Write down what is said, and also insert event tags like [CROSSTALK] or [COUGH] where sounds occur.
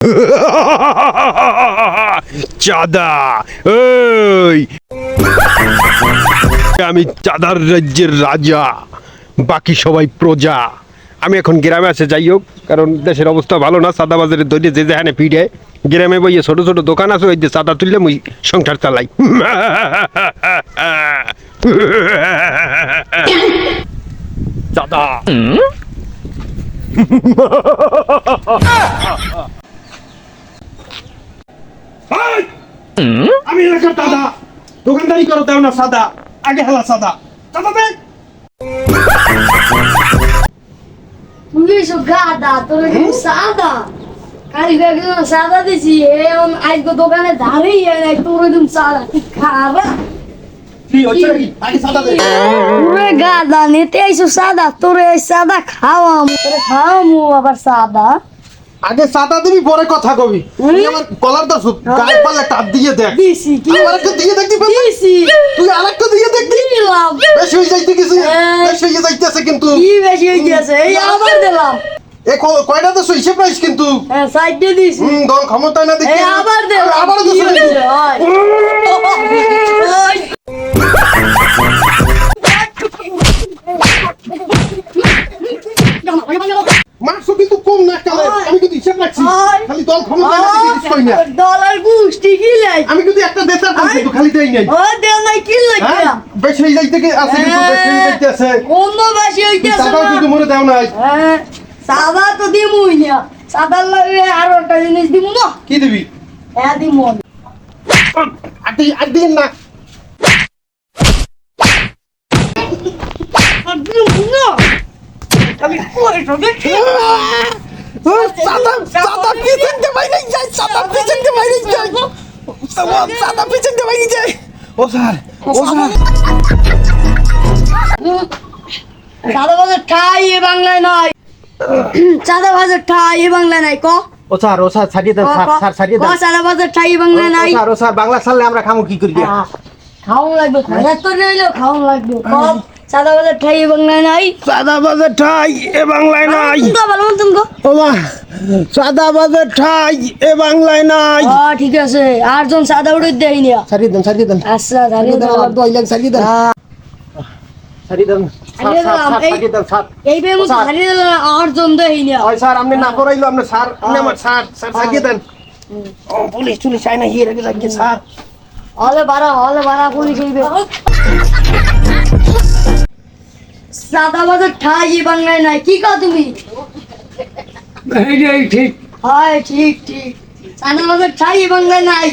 [LAUGHS] চাঁদা ওই [LAUGHS] আমি চাঁদার রাজ্যের রাজা বাকি সবাই প্রজা। আমি এখন গ্রামে আছে যাই হোক কারণ দেশের অবস্থা ভালো না চাঁদা বাজারে দৈরে যে যেখানে পিড়ে গ্রামে বইয়ে ছোট ছোট দোকান আছে ওই যে চাঁদা তুললে মুই সংসার চালাই। [LAUGHS] চাঁদা এই! আমি এলাকার দাদা দোকানদারি করো দেও না সাদা। আগে হেলা সাদা। চাঁদা দে তুই এসব গাদা তোর কিন্তু সাদা? কালি একদম সাদা দিছি এখন আজকে দোকানে দাঁড়িয়ে তোর একদম সাদা। খাবা। সাদা গাদা নিতে আইসো সাদা তোরে এই সাদা খাওয়ামু তোরে খাওয়ামু আবার সাদা। আগে সাদা দিবি পরে কথা কবি। তুই আমার কলার দা গায়ে পাল্লা টাপ দিয়ে দেখ। দিছি কি? আমার একটা দিয়ে দেখবি দিছি। তুই আরেকটা দিয়ে দেখবি? দিলাম। বেশি হয়ে যাইতে কিছু হ্যাঁ। বেশি হয়ে যাইতেছে কিন্তু। কি বেশি হয়ে গেছে? এই আবার দিলাম। এ কয়টা তো হিসেব রাইস কিন্তু। হ্যাঁ সাইড দিয়ে দিছি। হুম দল ক্ষমতা না দেখি আবার দিলাম। আবার তো হয়েছে? হয়। ওই। মারছো কিন্তু কম না কালে হয়। আমি কিন্তু হিসেব রাখছি হয়। খালি দল ক্ষমতা না দেখি কিছু কই না ডলার গুষ্টি আমি কিন্তু একটা হয়। কিন্তু খালি দেই নাই। ও দেও নাই কি হ্যাঁ? বেশি যাইতে কি- আছে কিন্তু বেশি হয়ে অন্য বেশি হইতেছে সাদাও না কিন্তু মরে দেও নাই। হ্যাঁ সাদা তো দিমুই না। সাদার লাগে আরও একটা জিনিস দিমু না। কি দিবি? হ্যাঁ দিমু। আর দি আর দিন না। আর দিমু না। আমি কই সবে সাদা সাদা বাইরে যায় সাদা পিছনতে বাইরে যায়। সাদা পিছনতে বাইরে যায়। Oh sir oh sir. সাদা বাজার ঠাই এ বাংলায় নাই। সাদা বাজার ঠাই এ বাংলায় নাই ক? ও স্যার ও স্যার ছাড়িয়ে দেন স্যার স্যার ছাড়িয়ে দেন। বাজার ঠাই এ বাংলায় নাই? স্যার ও স্যার বাংলা ছাড়লে আমরা খামু কি করি আহ, খাওয়ান লাগবে খাওয়া তো রইল খাওয়ান লাগবে কম সাদা বাজার ঠাই এ বাংলায় নাই? সাদা বাজার ঠাই এ বাংলায় নাই। তুমি ভালো মতন গো ওমা সাদা বাজার ঠাই এ বাংলায় নাই। ও ঠিক আছে। আর জন সাদা উড়ে দেই নিয়া ছাড়িয়ে দেন ছাড়িয়ে দেন। আচ্ছা ছাড়িয়ে দেন দাও দই লাগ ছাড়িয়ে দেন। ছাড়িয়ে দেন। আর পুলিশ টুলিশ আয় না হিয়ে রেখে স্যার। হলে বাড়া হলে বাড়া পুলিশ হইবে সাদা বাজার ঠাই এ বাংলায় নাই কি কও তুমি? ঠিক। হয় ঠিক ঠিক। সাদা বাজার ঠাই এ বাংলায় নাই।